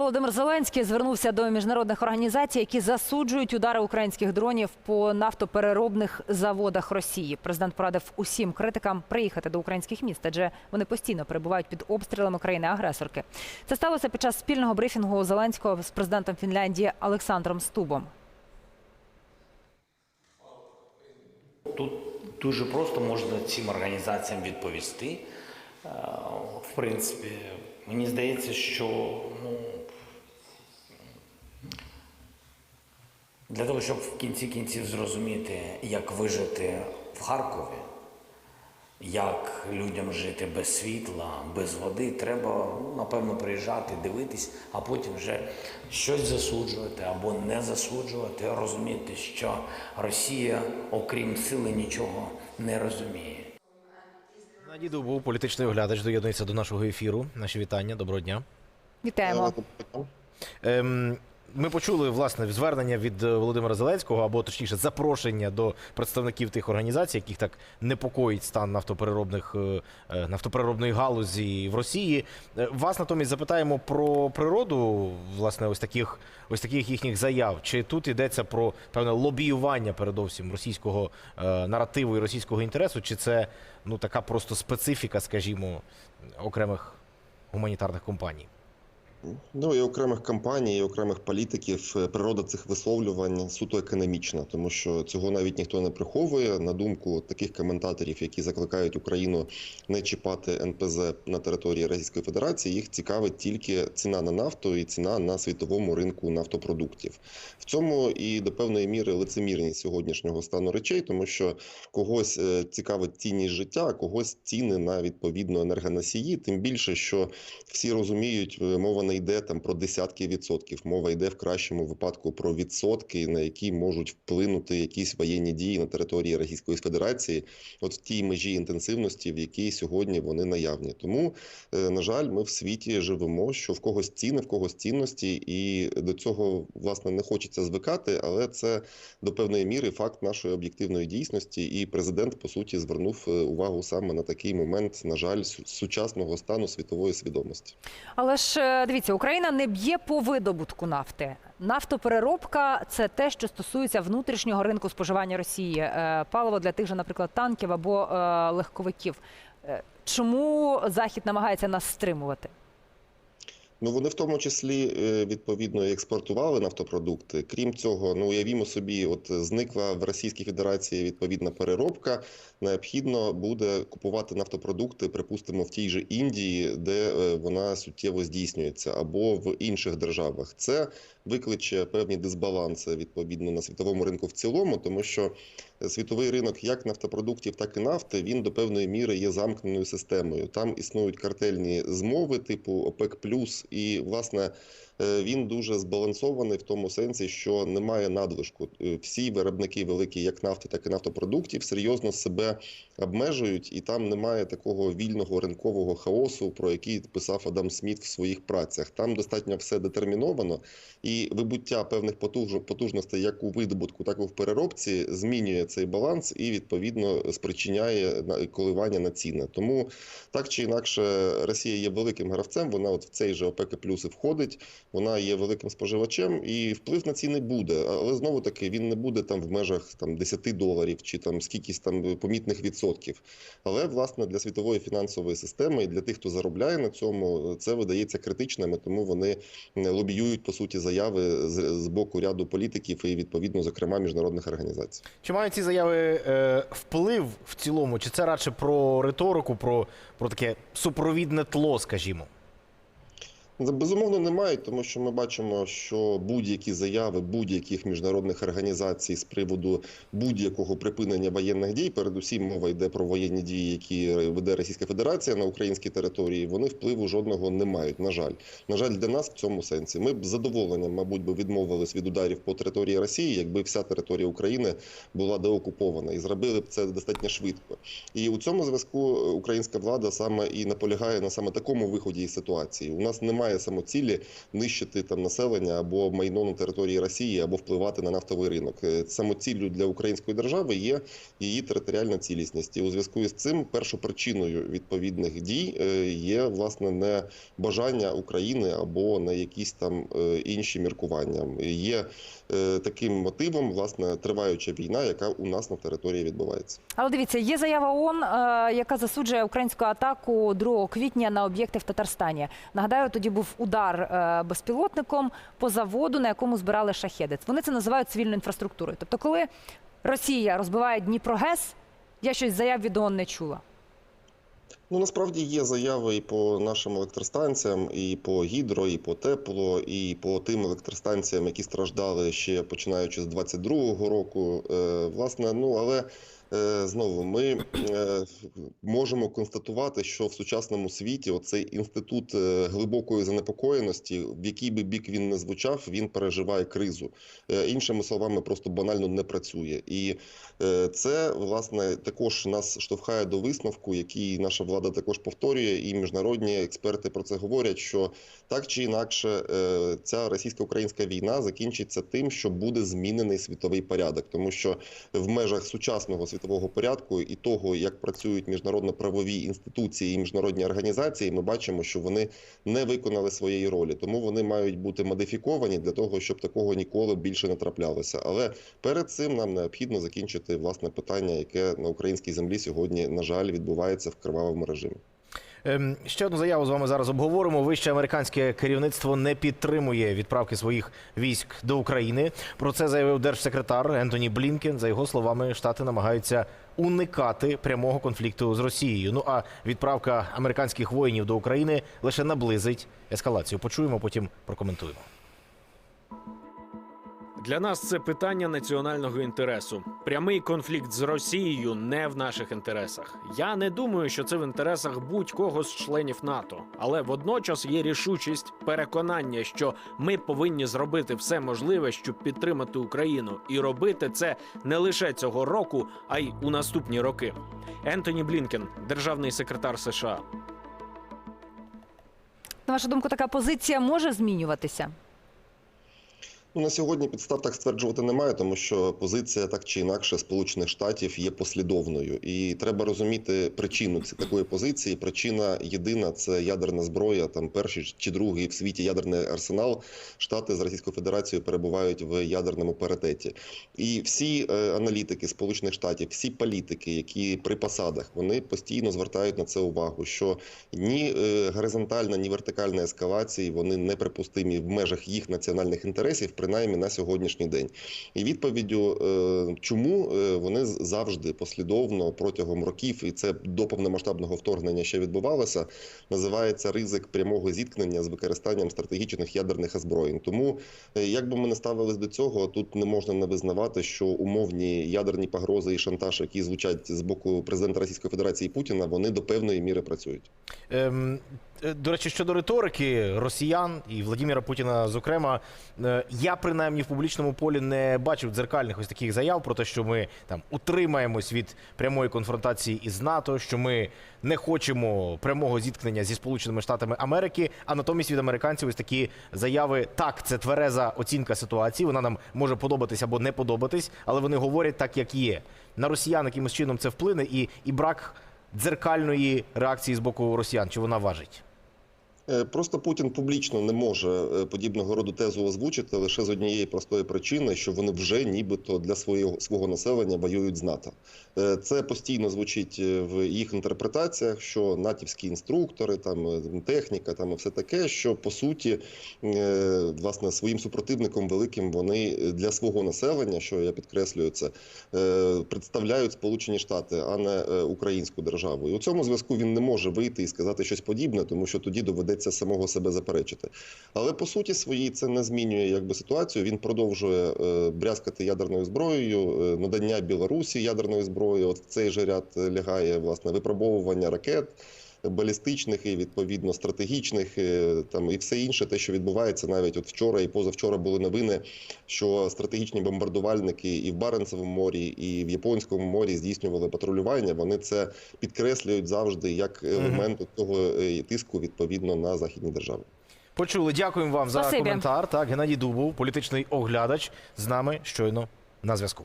Володимир Зеленський звернувся до міжнародних організацій, які засуджують удари українських дронів по нафтопереробних заводах Росії. Президент порадив усім критикам приїхати до українських міст, адже вони постійно перебувають під обстрілами країни-агресорки. Це сталося під час спільного брифінгу Зеленського з президентом Фінляндії Олександром Стубом. Тут дуже просто можна цим організаціям відповісти. Е, В принципі, мені здається, що ну, для того, щоб в кінці кінців зрозуміти, як вижити в Харкові, як людям жити без світла, без води, треба, ну, напевно, приїжджати, дивитись, а потім вже щось засуджувати або не засуджувати, розуміти, що Росія, окрім сили, нічого не розуміє. Наді Дубов, політичний оглядач, доєднується до нашого ефіру. Наші вітання, доброго дня. Вітаємо. Ем, ми почули власне звернення від е, Володимира Зеленського, або точніше, запрошення до представників тих організацій, яких так непокоїть стан нафтопереробних е, е, нафтопереробної галузі в Росії. Вас натомість запитаємо про природу власне ось таких ось таких їхніх заяв. Чи тут йдеться про певне лобіювання передовсім російського наративу і російського інтересу, чи це ну така просто специфіка, скажімо, окремих гуманітарних компаній? Ну і окремих компаній, і окремих політиків е, природа цих висловлювань суто економічна, тому що цього навіть ніхто не приховує. На думку таких коментаторів, які закликають Україну не чіпати НПЗ на території Російської Федерації, їх цікавить тільки ціна на нафту і ціна на світовому ринку нафтопродуктів. В цьому і до певної міри лицемірність сьогоднішнього стану речей, тому що когось е, цікавить цінність життя, а когось ціни на відповідно енергоносії. Тим більше, що всі розуміють, е, мова не йде там про десятки відсотків. Мова йде в кращому випадку про відсотки, на які можуть вплинути якісь воєнні дії на території Російської Федерації, от в тій межі інтенсивності, в якій сьогодні вони наявні. Тому, е, на жаль, ми в світі живемо, що в когось ціни, в когось цінності, і до цього власне не хочеться звикати, але це до певної міри факт нашої об'єктивної дійсності. І президент по суті звернув е, увагу саме на такий момент, на жаль, сучасного стану світової свідомості. Але ж е, дивіться, Україна не б'є по видобутку нафти. Нафтопереробка це те, що стосується внутрішнього ринку споживання Росії, Е, паливо для тих же, наприклад, танків або е, легковиків. Е, Чому Захід намагається нас стримувати? Ну вони в тому числі е, відповідно експортували нафтопродукти. Крім цього, ну уявімо собі, от зникла в Російській Федерації відповідна переробка. Необхідно буде купувати нафтопродукти, припустимо, в тій же Індії, де е, вона суттєво здійснюється, або в інших державах. Це викличе певні дисбаланси відповідно на світовому ринку в цілому, тому що світовий ринок як нафтопродуктів, так і нафти він до певної міри є замкненою системою. Там існують картельні змови, типу ОПЕК і власне він дуже збалансований в тому сенсі, що немає надлишку. Е, Всі виробники великі, як нафти, так і нафтопродуктів, серйозно себе обмежують, і там немає такого вільного ринкового хаосу, про який писав Адам Сміт в своїх працях. Там достатньо все детерміновано, і вибуття певних потуж- потужностей, як у видобутку, так і в переробці, змінює цей баланс і відповідно спричиняє коливання на ціни. Тому так чи інакше, Росія є великим гравцем. Вона от в цей же ОПЕК плюс і входить. Вона є великим споживачем, і вплив на ціни буде. Але знову таки він не буде там в межах там 10 доларів чи там скількись там помітних відсотків. Але власне для світової фінансової системи і для тих, хто заробляє на цьому, це видається критичним, тому вони е, лобіюють по суті заяви з, з боку ряду політиків і відповідно, зокрема, міжнародних організацій. Чи мають ці заяви е, вплив в цілому? Чи це радше про риторику, про, про таке супровідне тло, скажімо? Безумовно, немає, тому що ми бачимо, що будь-які заяви будь-яких міжнародних організацій з приводу будь-якого припинення воєнних дій, передусім мова йде про воєнні дії, які веде Російська Федерація на українській території. Вони впливу жодного не мають. На жаль, на жаль, для нас в цьому сенсі. Ми б з задоволенням, мабуть, би відмовились від ударів по території Росії, якби вся територія України була деокупована, і зробили б це достатньо швидко. І у цьому зв'язку українська влада саме і наполягає на саме такому виході із ситуації. У нас немає немає самоцілі нищити там населення або майно на території Росії, або впливати на нафтовий ринок. Е, Самоціллю для української держави є її територіальна цілісність. І у зв'язку з цим першопричиною відповідних дій е, є власне не бажання України або не якісь там е, інші міркування. Є таким мотивом власне триваюча війна, яка у нас на території відбувається. Але дивіться, є заява ООН, яка засуджує українську атаку 2 квітня на об'єкти в Татарстані. Нагадаю, тоді був удар е, безпілотником по заводу, на якому збирали шахеди. Вони це називають цивільною інфраструктурою. Тобто, коли Росія розбиває Дніпрогес, я щось заяв від ООН не чула. Ну насправді є заяви і по нашим електростанціям, і по гідро, і по тепло, і по тим електростанціям, які страждали ще починаючи з 22-го року. Е, власне, ну але. е, Знову ми е, можемо констатувати, що в сучасному світі оцей інститут глибокої занепокоєності, в який би бік він не звучав, він переживає кризу. Іншими словами, просто банально не працює. І Це власне також нас штовхає до висновку, який наша влада також повторює, і міжнародні експерти про це говорять. Що так чи інакше е, ця російсько-українська війна закінчиться тим, що буде змінений світовий порядок, тому що в межах сучасного світового порядку і того, як працюють міжнародно-правові інституції і міжнародні організації, ми бачимо, що вони не виконали своєї ролі, тому вони мають бути модифіковані для того, щоб такого ніколи більше не траплялося. Але перед цим нам необхідно закінчити власне питання, яке на українській землі сьогодні, на жаль, відбувається в кривавому режимі. Ем, Ще одну заяву з вами зараз обговоримо. Вище американське керівництво не підтримує відправки своїх військ до України. Про це заявив держсекретар Ентоні Блінкен. За його словами, штати намагаються уникати прямого конфлікту з Росією. Ну а відправка американських воїнів до України лише наблизить ескалацію. Почуємо, потім прокоментуємо. Для нас це питання національного інтересу. Прямий конфлікт з Росією не в наших інтересах. Я не думаю, що це в інтересах будь-кого з членів НАТО, але водночас є рішучість, переконання, що ми повинні зробити все можливе, щоб підтримати Україну, і робити це не лише цього року, а й у наступні роки. Ентоні Блінкен, державний секретар США. На вашу думку, така позиція може змінюватися? Ну, на сьогодні підстав так стверджувати немає, тому що позиція так чи інакше Сполучених Штатів є послідовною, і треба розуміти причину такої позиції. Причина єдина це ядерна зброя. Там перший чи другий в світі ядерний арсенал. Штати з Російською Федерацією перебувають в ядерному паритеті. І всі е, аналітики Сполучених Штатів, всі політики, які при посадах, вони постійно звертають на це увагу, що ні е, горизонтальна, ні вертикальна ескалації вони неприпустимі в межах їх національних інтересів, принаймні на сьогоднішній день. І відповіддю, е, чому е, вони завжди послідовно протягом років, і це до повномасштабного вторгнення ще відбувалося, називається ризик прямого зіткнення з використанням стратегічних ядерних озброєнь. Тому, е, як би ми не ставились до цього, тут не можна не визнавати, що умовні ядерні погрози і шантаж, які звучать з боку президента Російської Федерації Путіна, вони до певної міри працюють. Ем, до речі, щодо риторики росіян і Владимира Путіна, зокрема, е, я принаймні в публічному полі не бачив дзеркальних ось таких заяв про те, що ми там утримаємось від прямої конфронтації із НАТО, що ми не хочемо прямого зіткнення зі Сполученими Штатами Америки. А натомість від американців ось такі заяви: так, це твереза оцінка ситуації. Вона нам може подобатись або не подобатись, але вони говорять так, як є. На росіян якимось чином це вплине, і, і брак дзеркальної реакції з боку росіян, чи вона важить? Е, Просто Путін публічно не може е, подібного роду тезу озвучити лише з однієї простої причини, що вони вже нібито для свого свого населення воюють з НАТО. Е, Це постійно звучить в їх інтерпретаціях, що натівські інструктори, там техніка, там і все таке, що по суті власне своїм супротивником великим вони для свого населення, що я підкреслюю це, представляють Сполучені Штати, а не українську державу. І у цьому зв'язку він не може вийти і сказати щось подібне, тому що тоді доведеться самого себе заперечити. Але по суті своїй це не змінює якби ситуацію. Він продовжує е, брязкати ядерною зброєю, е, надання Білорусі ядерної зброї. От в цей же ряд е, лягає власне випробовування ракет. Балістичних і відповідно стратегічних, е, там і все інше, те, що відбувається, навіть от вчора і позавчора були новини, що стратегічні бомбардувальники і в Баренцевому морі, і в Японському морі здійснювали патрулювання. Вони це підкреслюють завжди як елемент цього е, тиску відповідно на західні держави. Почули. Дякуємо вам за коментар. Так, Геннадій Дубов, політичний оглядач, з нами щойно на зв'язку.